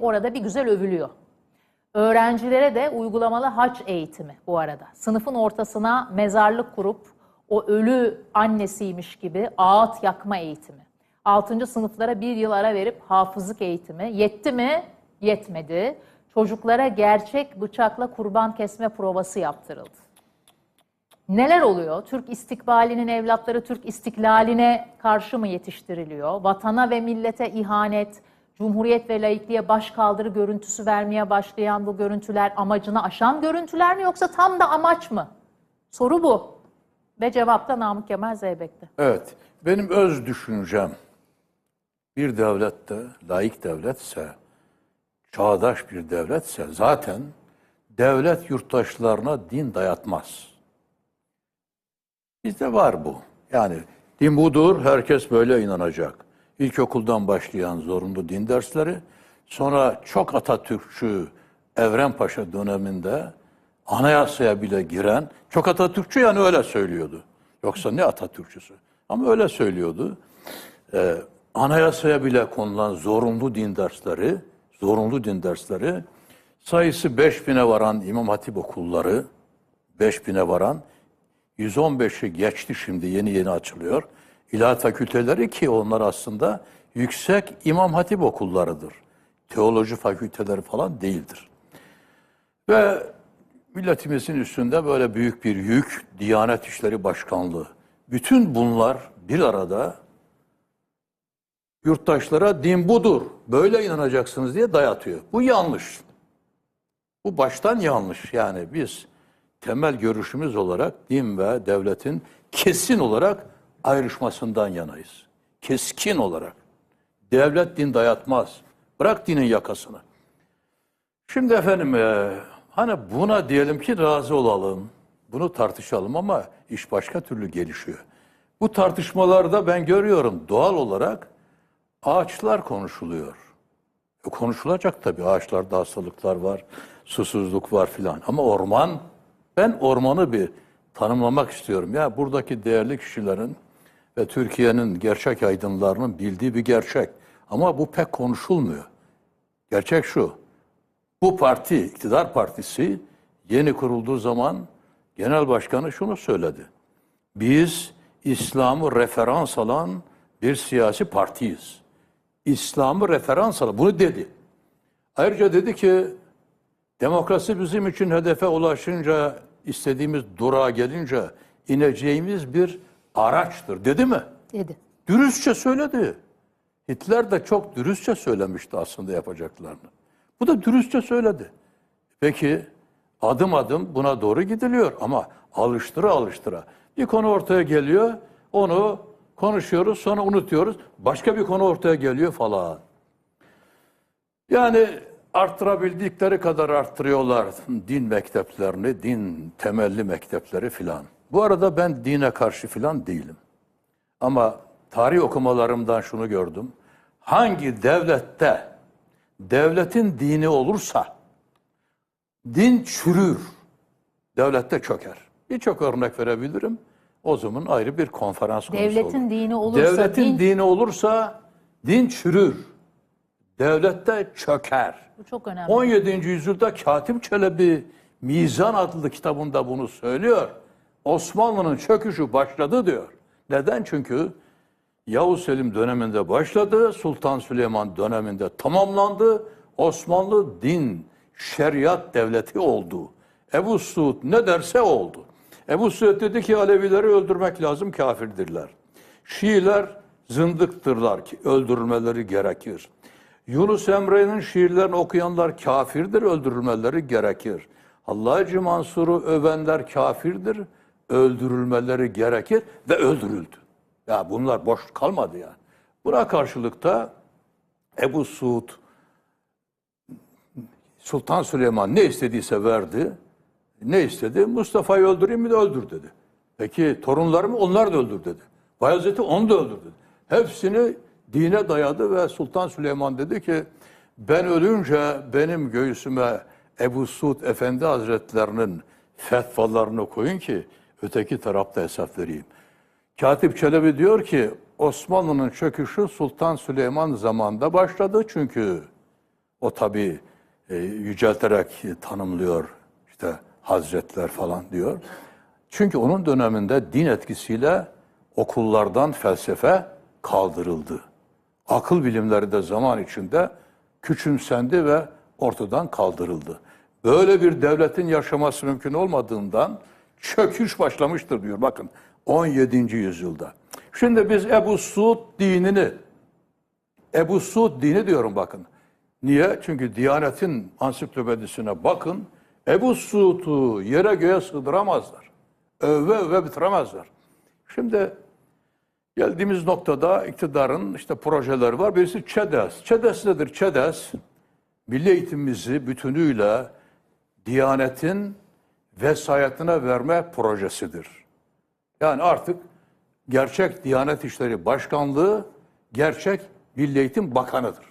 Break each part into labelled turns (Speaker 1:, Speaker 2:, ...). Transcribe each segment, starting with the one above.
Speaker 1: Orada bir güzel övülüyor. Öğrencilere de uygulamalı haç eğitimi bu arada. Sınıfın ortasına mezarlık kurup o ölü annesiymiş gibi ağıt yakma eğitimi. 6. sınıflara bir yıl ara verip hafızlık eğitimi. Yetti mi? Yetmedi. Çocuklara gerçek bıçakla kurban kesme provası yaptırıldı. Neler oluyor? Türk istikbalinin evlatları Türk istiklaline karşı mı yetiştiriliyor? Vatana ve millete ihanet, cumhuriyet ve laikliğe baş kaldırı görüntüsü vermeye başlayan bu görüntüler amacını aşan görüntüler mi yoksa tam da amaç mı? Soru bu. Ve cevap da Namık Kemal Zeybek'te.
Speaker 2: Evet, benim öz düşüncem bir devlette, laik devletse, çağdaş bir devletse zaten devlet yurttaşlarına din dayatmaz. Bizde var bu. Yani din budur, herkes böyle inanacak. İlkokuldan başlayan zorunlu din dersleri, sonra çok Atatürkçü Evren Paşa döneminde anayasaya bile giren, çok Atatürkçü yani öyle söylüyordu. Yoksa ne Atatürkçüsü? Ama öyle söylüyordu. Ee, anayasaya bile konulan zorunlu din dersleri, zorunlu din dersleri, sayısı 5000'e varan İmam Hatip okulları, 5000'e varan 115'i geçti şimdi yeni yeni açılıyor. İlahiyat fakülteleri ki onlar aslında yüksek İmam Hatip okullarıdır. Teoloji fakülteleri falan değildir. Ve milletimizin üstünde böyle büyük bir yük, Diyanet İşleri Başkanlığı. Bütün bunlar bir arada yurttaşlara din budur, böyle inanacaksınız diye dayatıyor. Bu yanlış. Bu baştan yanlış. Yani biz temel görüşümüz olarak din ve devletin kesin olarak ayrışmasından yanayız. Keskin olarak. Devlet din dayatmaz. Bırak dinin yakasını. Şimdi efendim e, hani buna diyelim ki razı olalım. Bunu tartışalım ama iş başka türlü gelişiyor. Bu tartışmalarda ben görüyorum doğal olarak ağaçlar konuşuluyor. E, konuşulacak tabii ağaçlarda hastalıklar var, susuzluk var filan. Ama orman, ben ormanı bir tanımlamak istiyorum. Ya buradaki değerli kişilerin ve Türkiye'nin gerçek aydınlarının bildiği bir gerçek. Ama bu pek konuşulmuyor. Gerçek şu. Bu parti, iktidar partisi yeni kurulduğu zaman genel başkanı şunu söyledi. Biz İslam'ı referans alan bir siyasi partiyiz. İslam'ı referans alan, bunu dedi. Ayrıca dedi ki demokrasi bizim için hedefe ulaşınca, istediğimiz durağa gelince ineceğimiz bir araçtır dedi mi?
Speaker 1: Dedi.
Speaker 2: Dürüstçe söyledi. Hitler de çok dürüstçe söylemişti aslında yapacaklarını. Bu da dürüstçe söyledi. Peki adım adım buna doğru gidiliyor ama alıştıra alıştıra. Bir konu ortaya geliyor, onu konuşuyoruz, sonra unutuyoruz. Başka bir konu ortaya geliyor falan. Yani arttırabildikleri kadar arttırıyorlar din mekteplerini, din temelli mektepleri filan. Bu arada ben dine karşı filan değilim. Ama tarih okumalarımdan şunu gördüm. Hangi devlette devletin dini olursa din çürür, devlette çöker. Birçok örnek verebilirim. O zaman ayrı bir konferans konusu
Speaker 1: Devletin
Speaker 2: olur.
Speaker 1: dini olursa
Speaker 2: Devletin
Speaker 1: din-
Speaker 2: dini olursa din çürür. Devlette çöker.
Speaker 1: Bu çok önemli.
Speaker 2: 17. yüzyılda Katip Çelebi Mizan adlı kitabında bunu söylüyor. Osmanlı'nın çöküşü başladı diyor. Neden? Çünkü Yavuz Selim döneminde başladı, Sultan Süleyman döneminde tamamlandı. Osmanlı din, şeriat devleti oldu. Ebu Suud ne derse oldu. Ebu Suud dedi ki Alevileri öldürmek lazım, kafirdirler. Şiiler zındıktırlar ki öldürülmeleri gerekir. Yunus Emre'nin şiirlerini okuyanlar kafirdir, öldürülmeleri gerekir. Hallacı Mansur'u övenler kafirdir, öldürülmeleri gerekir ve öldürüldü. Ya bunlar boş kalmadı ya. Buna karşılıkta Ebu Suud, Sultan Süleyman ne istediyse verdi. Ne istedi? Mustafa'yı öldüreyim mi de öldür dedi. Peki torunlarımı onlar da öldür dedi. Bayezid'i onu da öldür dedi. Hepsini dine dayadı ve Sultan Süleyman dedi ki ben ölünce benim göğsüme Ebu Suud Efendi Hazretlerinin fetvalarını koyun ki öteki tarafta hesap vereyim. Katip Çelebi diyor ki Osmanlı'nın çöküşü Sultan Süleyman zamanında başladı çünkü O tabii e, yücelterek tanımlıyor işte hazretler falan diyor. Çünkü onun döneminde din etkisiyle okullardan felsefe kaldırıldı. Akıl bilimleri de zaman içinde küçümsendi ve ortadan kaldırıldı. Böyle bir devletin yaşaması mümkün olmadığından çöküş başlamıştır diyor. Bakın 17. yüzyılda. Şimdi biz Ebu Suud dinini Ebu Suud dini diyorum bakın. Niye? Çünkü Diyanet'in ansiklopedisine bakın. Ebu Suud'u yere göğe sığdıramazlar. Öve öve bitiremezler. Şimdi geldiğimiz noktada iktidarın işte projeleri var. Birisi ÇEDES. ÇEDES nedir? ÇEDES, milli eğitimimizi bütünüyle Diyanet'in vesayetine verme projesidir. Yani artık gerçek Diyanet İşleri Başkanlığı gerçek Milli Eğitim Bakanı'dır.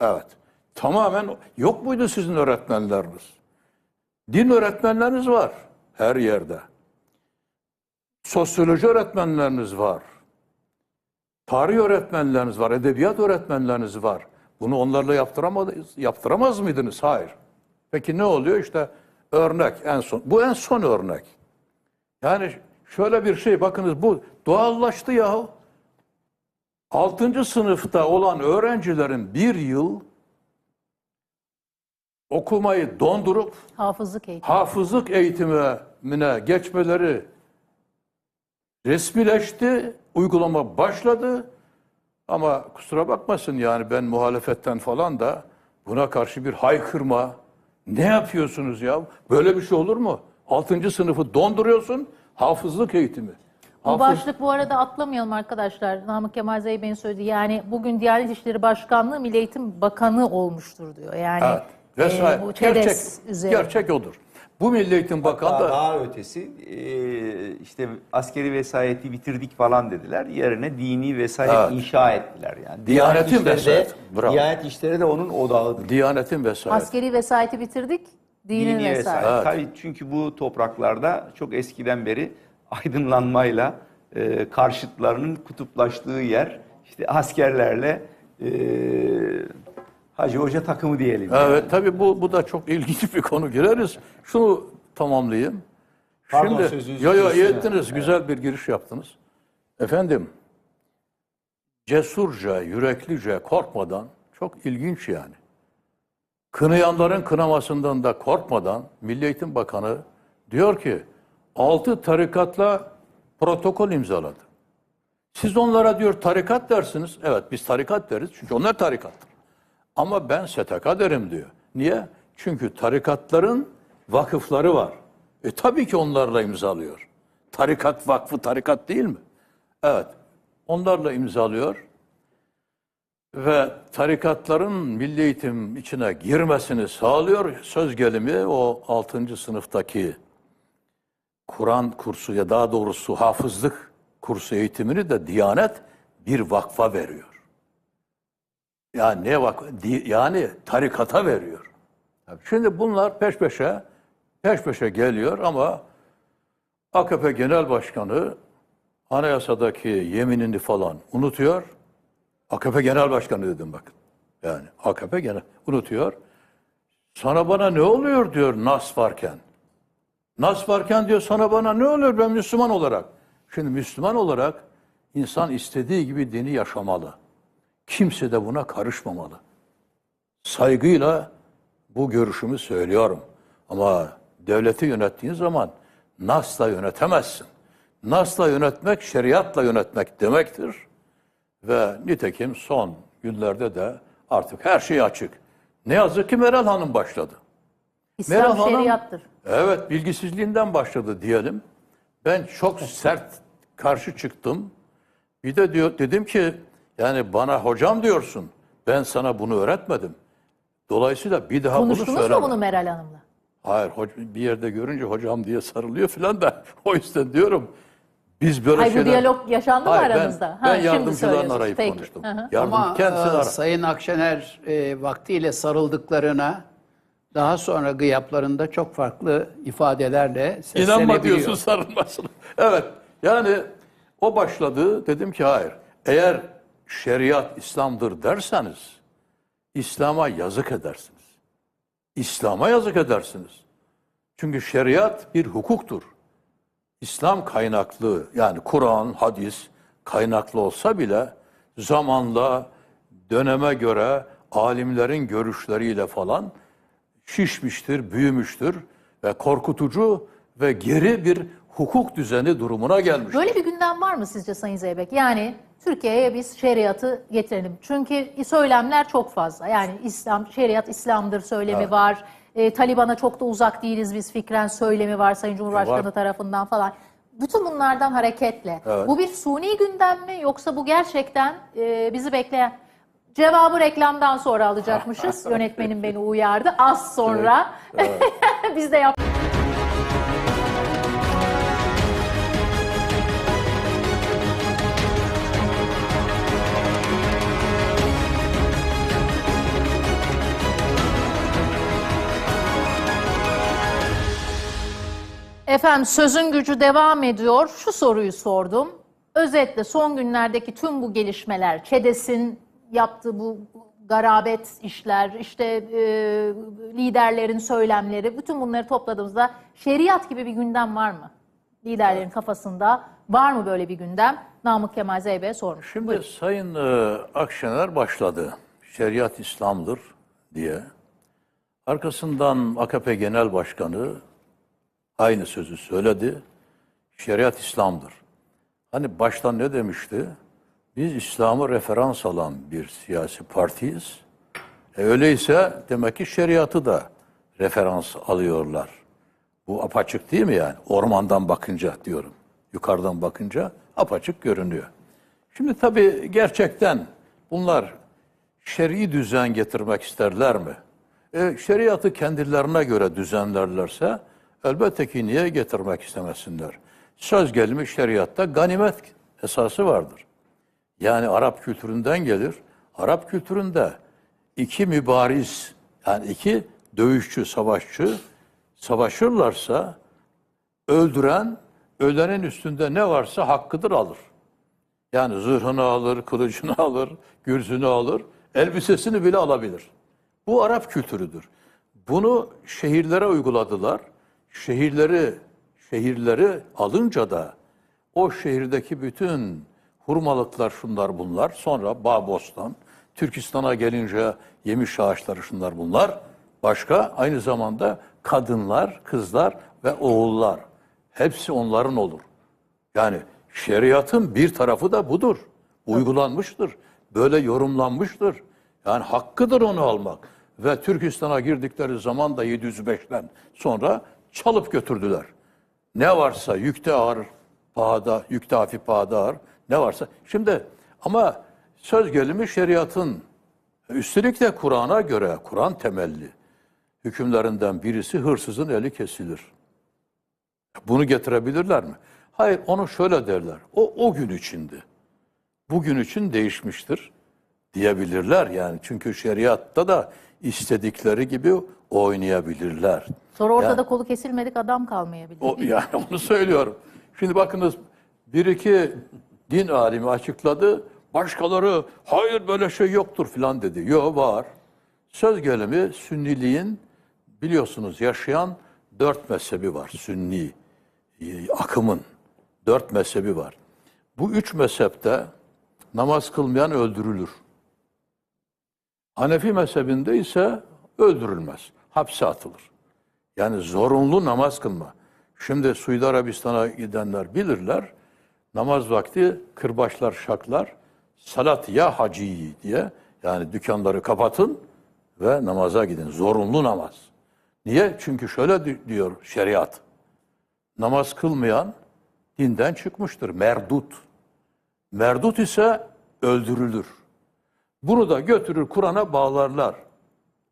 Speaker 2: Evet. Tamamen yok muydu sizin öğretmenleriniz? Din öğretmenleriniz var her yerde. Sosyoloji öğretmenleriniz var. Tarih öğretmenleriniz var, edebiyat öğretmenleriniz var. Bunu onlarla yaptıramaz, yaptıramaz mıydınız? Hayır. Peki ne oluyor? İşte örnek en son. Bu en son örnek. Yani şöyle bir şey bakınız bu doğallaştı yahu. 6. sınıfta olan öğrencilerin bir yıl okumayı dondurup
Speaker 1: Hafızlık eğitimi.
Speaker 2: hafızlık eğitimine geçmeleri resmileşti, uygulama başladı. Ama kusura bakmasın yani ben muhalefetten falan da buna karşı bir haykırma. Ne yapıyorsunuz ya? Böyle bir şey olur mu? 6. sınıfı donduruyorsun, hafızlık eğitimi.
Speaker 1: Bu başlık bu arada atlamayalım arkadaşlar. Namık Kemal Zeybek'in söylediği yani bugün Diyanet İşleri Başkanlığı Milli Eğitim Bakanı olmuştur diyor. Yani
Speaker 2: Evet. Vesaire.
Speaker 1: e, bu
Speaker 2: gerçek,
Speaker 1: üzerine.
Speaker 2: gerçek odur. Bu Milli Eğitim Bakanı
Speaker 3: Daha,
Speaker 2: da
Speaker 3: daha ötesi e, işte askeri vesayeti bitirdik falan dediler. Yerine dini vesayet
Speaker 2: Evet.
Speaker 3: inşa ettiler yani.
Speaker 2: Diyanetin
Speaker 3: işleri de-
Speaker 2: vesayeti, bravo.
Speaker 3: Diyanet işleri de onun odağıdır.
Speaker 2: Diyanetin vesayeti.
Speaker 1: Askeri vesayeti bitirdik. Dinin
Speaker 3: Dini
Speaker 1: vesayeti.
Speaker 3: vesayet.
Speaker 2: Evet.
Speaker 3: Tabii çünkü bu topraklarda çok eskiden beri aydınlanmayla e, karşıtlarının kutuplaştığı yer işte askerlerle e, Hacı Hoca takımı diyelim.
Speaker 2: Evet tabii bu bu da çok ilginç bir konu gireriz. Şunu tamamlayayım.
Speaker 3: Pardon,
Speaker 2: Şimdi
Speaker 3: sözünüzü
Speaker 2: yo yo iyi ettiniz. Güzel bir giriş yaptınız. Efendim cesurca, yüreklice, korkmadan çok ilginç yani. Kınayanların kınamasından da korkmadan Milli Eğitim Bakanı diyor ki altı tarikatla protokol imzaladı. Siz onlara diyor tarikat dersiniz. Evet biz tarikat deriz çünkü onlar tarikattır. Ama ben STK derim diyor. Niye? Çünkü tarikatların vakıfları var. E tabii ki onlarla imzalıyor. Tarikat vakfı tarikat değil mi? Evet. Onlarla imzalıyor. Ve tarikatların milli eğitim içine girmesini sağlıyor. Söz gelimi o 6. sınıftaki Kur'an kursu ya daha doğrusu hafızlık kursu eğitimini de Diyanet bir vakfa veriyor. Yani ne di- yani tarikata veriyor. Şimdi bunlar peş peşe peş peşe geliyor ama AKP Genel Başkanı anayasadaki yeminini falan unutuyor. AKP Genel Başkanı dedim bakın. Yani AKP Genel unutuyor. Sana bana ne oluyor diyor Nas varken. Nas varken diyor sana bana ne oluyor ben Müslüman olarak. Şimdi Müslüman olarak insan istediği gibi dini yaşamalı. Kimse de buna karışmamalı. Saygıyla bu görüşümü söylüyorum. Ama devleti yönettiğin zaman Nas'la yönetemezsin. Nas'la yönetmek şeriatla yönetmek demektir. Ve nitekim son günlerde de artık her şey açık. Ne yazık ki Meral Hanım başladı.
Speaker 1: İslam
Speaker 2: Meral Hanım-
Speaker 1: şeriattır.
Speaker 2: Evet, bilgisizliğinden başladı diyelim. Ben çok sert karşı çıktım. Bir de diyor dedim ki yani bana hocam diyorsun. Ben sana bunu öğretmedim. Dolayısıyla bir daha bunu
Speaker 1: Konuştunuz
Speaker 2: söyleme.
Speaker 1: mu bunu Meral Hanım'la?
Speaker 2: Hayır, bir yerde görünce hocam diye sarılıyor falan da o yüzden diyorum. Biz böyle
Speaker 1: Ay bu
Speaker 2: şeyler...
Speaker 1: diyalog yaşandı mı
Speaker 2: Hayır, ben-
Speaker 1: aranızda?
Speaker 2: Ben,
Speaker 1: Ha, şimdi
Speaker 2: yardımcılarla
Speaker 1: söylüyorsunuz.
Speaker 2: arayıp
Speaker 1: Peki.
Speaker 2: konuştum.
Speaker 1: Hı hı.
Speaker 2: Yardım,
Speaker 4: Ama
Speaker 2: kendisini
Speaker 4: e,
Speaker 2: ara.
Speaker 4: Sayın Akşener e, vaktiyle sarıldıklarına daha sonra gıyaplarında çok farklı ifadelerle seslenebiliyor.
Speaker 2: İnanma diyorsun sarılmasına. Evet. Yani o başladı. Dedim ki hayır. Eğer şeriat İslam'dır derseniz İslam'a yazık edersiniz. İslam'a yazık edersiniz. Çünkü şeriat bir hukuktur. İslam kaynaklı yani Kur'an, hadis kaynaklı olsa bile zamanla döneme göre alimlerin görüşleriyle falan şişmiştir, büyümüştür ve korkutucu ve geri bir hukuk düzeni durumuna gelmiş.
Speaker 1: Böyle bir gündem var mı sizce Sayın Zeybek? Yani Türkiye'ye biz şeriatı getirelim. Çünkü söylemler çok fazla. Yani İslam, şeriat İslam'dır söylemi
Speaker 2: Evet.
Speaker 1: var. E, Taliban'a çok da uzak değiliz biz fikren söylemi var Sayın Cumhurbaşkanı
Speaker 2: Var.
Speaker 1: tarafından falan. Bütün bunlardan hareketle.
Speaker 2: Evet.
Speaker 1: Bu bir suni gündem mi yoksa bu gerçekten e, bizi bekleyen... Cevabı reklamdan sonra alacakmışız. Yönetmenim beni uyardı. Az sonra biz de yap. Efendim sözün gücü devam ediyor. Şu soruyu sordum. Özetle son günlerdeki tüm bu gelişmeler, ÇEDES'in yaptığı bu garabet işler, işte e, liderlerin söylemleri, bütün bunları topladığımızda şeriat gibi bir gündem var mı? Liderlerin kafasında var mı böyle bir gündem? Namık Kemal Zeybek'e sormuş.
Speaker 2: Şimdi Sayın e, Akşener başladı. Şeriat İslam'dır diye. Arkasından AKP Genel Başkanı aynı sözü söyledi. Şeriat İslam'dır. Hani baştan ne demişti? Biz İslam'ı referans alan bir siyasi partiyiz. E öyleyse demek ki şeriatı da referans alıyorlar. Bu apaçık değil mi yani? Ormandan bakınca diyorum. Yukarıdan bakınca apaçık görünüyor. Şimdi tabii gerçekten bunlar şer'i düzen getirmek isterler mi? E, şeriatı kendilerine göre düzenlerlerse elbette ki niye getirmek istemesinler? Söz gelimi şeriatta ganimet esası vardır. Yani Arap kültüründen gelir. Arap kültüründe iki mübariz yani iki dövüşçü, savaşçı savaşırlarsa öldüren ölenin üstünde ne varsa hakkıdır alır. Yani zırhını alır, kılıcını alır, gürzünü alır, elbisesini bile alabilir. Bu Arap kültürüdür. Bunu şehirlere uyguladılar. Şehirleri şehirleri alınca da o şehirdeki bütün hurmalıklar şunlar bunlar. Sonra bağ bostan, Türkistan'a gelince yemiş ağaçları şunlar bunlar. Başka aynı zamanda kadınlar, kızlar ve oğullar. Hepsi onların olur. Yani şeriatın bir tarafı da budur. Uygulanmıştır. Böyle yorumlanmıştır. Yani hakkıdır onu almak. Ve Türkistan'a girdikleri zaman da 705'ten sonra çalıp götürdüler. Ne varsa yükte ağır, pahada, yükte hafif pahada ağır, ne varsa. Şimdi ama söz gelimi şeriatın, üstelik de Kur'an'a göre, Kur'an temelli hükümlerinden birisi hırsızın eli kesilir. Bunu getirebilirler mi? Hayır, onu şöyle derler. O o gün içindi. Bugün için değişmiştir diyebilirler yani. Çünkü şeriatta da istedikleri gibi oynayabilirler.
Speaker 1: Sonra ortada
Speaker 2: Yani-
Speaker 1: kolu kesilmedik adam kalmayabilir.
Speaker 2: O, yani onu söylüyorum. Şimdi bakınız bir iki din alimi açıkladı. Başkaları hayır böyle şey yoktur filan dedi. Yok var. Söz gelimi Sünniliğin biliyorsunuz yaşayan dört mezhebi var. Sünni e, akımın dört mezhebi var. Bu üç mezhepte namaz kılmayan öldürülür. Hanefi mezhebinde ise öldürülmez. Hapse atılır. Yani zorunlu namaz kılma. Şimdi Suudi Arabistan'a gidenler bilirler. Namaz vakti kırbaçlar şaklar. Salat ya haci diye yani dükkanları kapatın ve namaza gidin. Zorunlu namaz. Niye? Çünkü şöyle di- diyor şeriat. Namaz kılmayan dinden çıkmıştır. Merdut. Merdut ise öldürülür. Bunu da götürür Kur'an'a bağlarlar.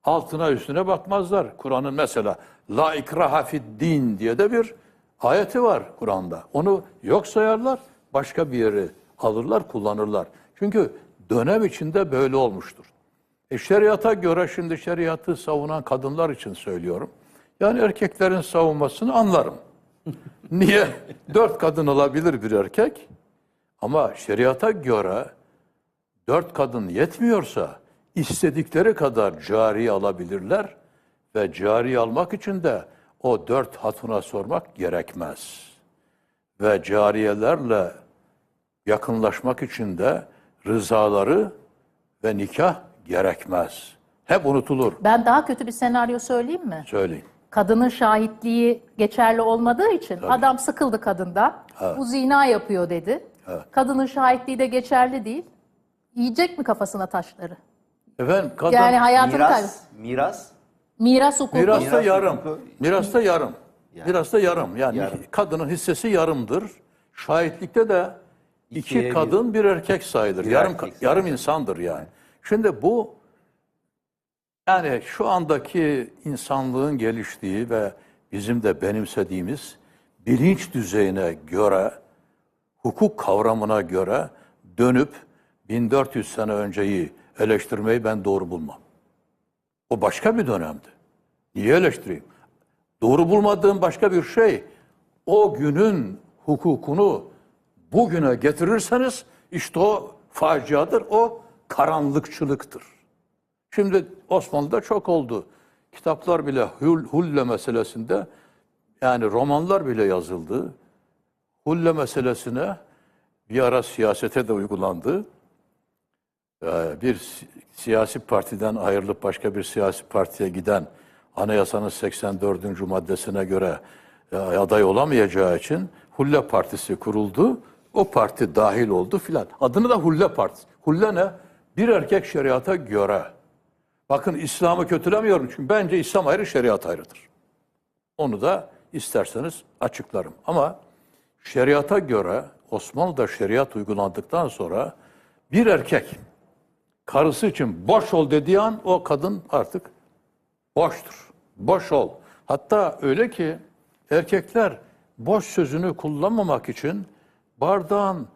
Speaker 2: Altına üstüne bakmazlar. Kur'an'ın mesela la ikraha fid din diye de bir ayeti var Kur'an'da. Onu yok sayarlar, başka bir yere alırlar, kullanırlar. Çünkü dönem içinde böyle olmuştur. E şeriata göre şimdi şeriatı savunan kadınlar için söylüyorum. Yani erkeklerin savunmasını anlarım. Niye? Dört kadın alabilir bir erkek. Ama şeriata göre dört kadın yetmiyorsa istedikleri kadar cari alabilirler ve cari almak için de o dört hatuna sormak gerekmez. Ve cariyelerle yakınlaşmak için de rızaları ve nikah gerekmez. Hep unutulur.
Speaker 1: Ben daha kötü bir senaryo söyleyeyim mi?
Speaker 2: Söyleyin.
Speaker 1: Kadının şahitliği geçerli olmadığı için adam sıkıldı kadından. Bu zina yapıyor dedi. Kadının şahitliği de geçerli değil. Yiyecek mi kafasına taşları?
Speaker 2: Efendim kadın
Speaker 1: Yani hayatını kaybı.
Speaker 3: Miras, miras
Speaker 1: Miras hukuku.
Speaker 2: mirasta
Speaker 3: Miras
Speaker 2: yarım.
Speaker 3: hukuku-
Speaker 2: Mirasta yarım. Mirasta yarım. Yani
Speaker 3: Yarım.
Speaker 2: kadının hissesi yarımdır. Şahitlikte de iki
Speaker 3: İkiye bir.
Speaker 2: kadın bir erkek sayılır.
Speaker 3: Bir
Speaker 2: yarım
Speaker 3: erkek sayılır.
Speaker 2: yarım insandır yani. Şimdi bu yani şu andaki insanlığın geliştiği ve bizim de benimsediğimiz bilinç düzeyine göre, hukuk kavramına göre dönüp 1400 sene önceyi eleştirmeyi ben doğru bulmam. O başka bir dönemdi. Niye eleştireyim? Doğru bulmadığım başka bir şey, o günün hukukunu bugüne getirirseniz işte o faciadır, o karanlıkçılıktır. Şimdi Osmanlı'da çok oldu. Kitaplar bile hul, hulle meselesinde yani romanlar bile yazıldı. Hulle meselesine bir ara siyasete de uygulandı. Ee, Bir si- siyasi partiden ayrılıp başka bir siyasi partiye giden anayasanın 84. maddesine göre e, aday olamayacağı için Hulle Partisi kuruldu. O parti dahil oldu filan. Adını da Hulle Partisi. Hulle ne? Bir erkek şeriata göre. Bakın İslam'ı kötülemiyorum çünkü bence İslam ayrı, şeriat ayrıdır. Onu da isterseniz açıklarım. Ama şeriata göre Osmanlı'da şeriat uygulandıktan sonra bir erkek karısı için boş ol dediği an o kadın artık boştur. Boş ol. Hatta öyle ki erkekler boş sözünü kullanmamak için bardağın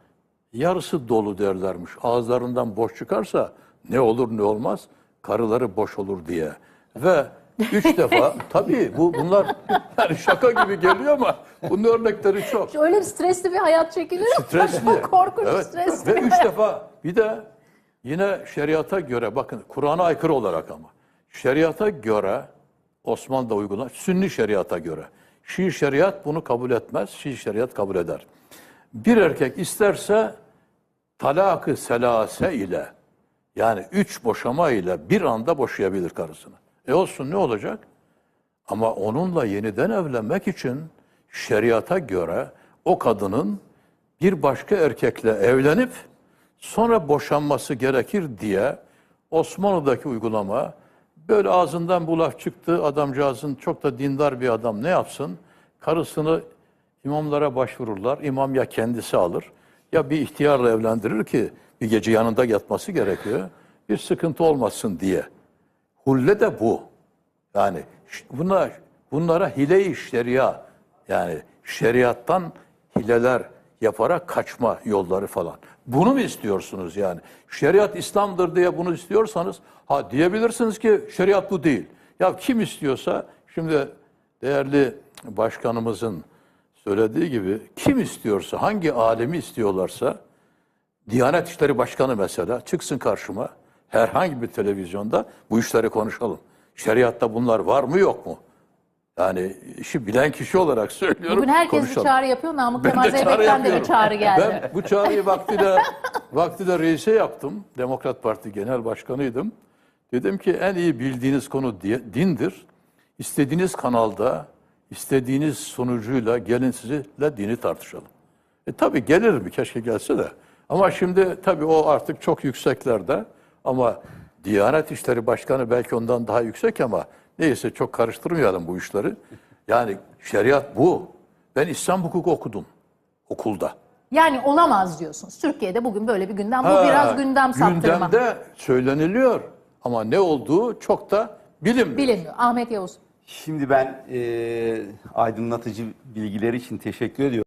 Speaker 2: yarısı dolu derlermiş. Ağızlarından boş çıkarsa ne olur ne olmaz karıları boş olur diye. Ve üç defa tabii bu bunlar yani şaka gibi geliyor ama bunun örnekleri çok.
Speaker 1: Öyle bir stresli bir hayat çekilir.
Speaker 2: Stresli.
Speaker 1: Korkunç
Speaker 2: Evet.
Speaker 1: stresli.
Speaker 2: Ve üç defa bir de yine şeriata göre bakın Kur'an'a aykırı olarak ama şeriata göre Osmanlı'da uygulanan Sünni şeriata göre Şii şeriat bunu kabul etmez. Şii şeriat kabul eder. Bir erkek isterse talakı selase ile yani üç boşama ile bir anda boşayabilir karısını. E olsun ne olacak? Ama onunla yeniden evlenmek için şeriata göre o kadının bir başka erkekle evlenip sonra boşanması gerekir diye Osmanlı'daki uygulama böyle ağzından bu laf çıktı adamcağızın çok da dindar bir adam ne yapsın? Karısını imamlara başvururlar. İmam ya kendisi alır ya bir ihtiyarla evlendirir ki bir gece yanında yatması gerekiyor. Bir sıkıntı olmasın diye. Hulle de bu. Yani buna, bunlara hile-i şeria yani şeriattan hileler yaparak kaçma yolları falan. Bunu mu istiyorsunuz yani? Şeriat İslam'dır diye bunu istiyorsanız ha diyebilirsiniz ki şeriat bu değil. Ya kim istiyorsa şimdi değerli başkanımızın söylediği gibi kim istiyorsa hangi alemi istiyorlarsa Diyanet İşleri Başkanı mesela çıksın karşıma herhangi bir televizyonda bu işleri konuşalım. Şeriatta bunlar var mı yok mu? Yani işi bilen kişi olarak söylüyorum.
Speaker 1: Bugün herkes
Speaker 2: konuşalım.
Speaker 1: bir çağrı yapıyor. Namık
Speaker 2: Ben
Speaker 1: Kemal
Speaker 2: de
Speaker 1: Zeybek'ten de bir
Speaker 2: yapıyorum.
Speaker 1: çağrı geldi.
Speaker 2: Ben bu çağrıyı vaktide, vaktide reise yaptım. Demokrat Parti Genel Başkanıydım. Dedim ki en iyi bildiğiniz konu di- dindir. İstediğiniz kanalda, istediğiniz sonucuyla gelin sizinle dini tartışalım. E tabii gelir mi? Keşke gelse de. Ama şimdi tabii o artık çok yükseklerde. Ama Diyanet İşleri Başkanı belki ondan daha yüksek ama neyse çok karıştırmayalım bu işleri. Yani şeriat bu. Ben İslam hukuku okudum okulda.
Speaker 1: Yani olamaz diyorsunuz. Türkiye'de bugün böyle bir gündem. Bu
Speaker 2: Ha,
Speaker 1: biraz gündem saptırma.
Speaker 2: Gündemde söyleniliyor ama ne olduğu çok da bilinmiyor.
Speaker 1: Bilinmiyor. Ahmet Yavuz.
Speaker 3: Şimdi ben e, aydınlatıcı bilgiler için teşekkür ediyorum.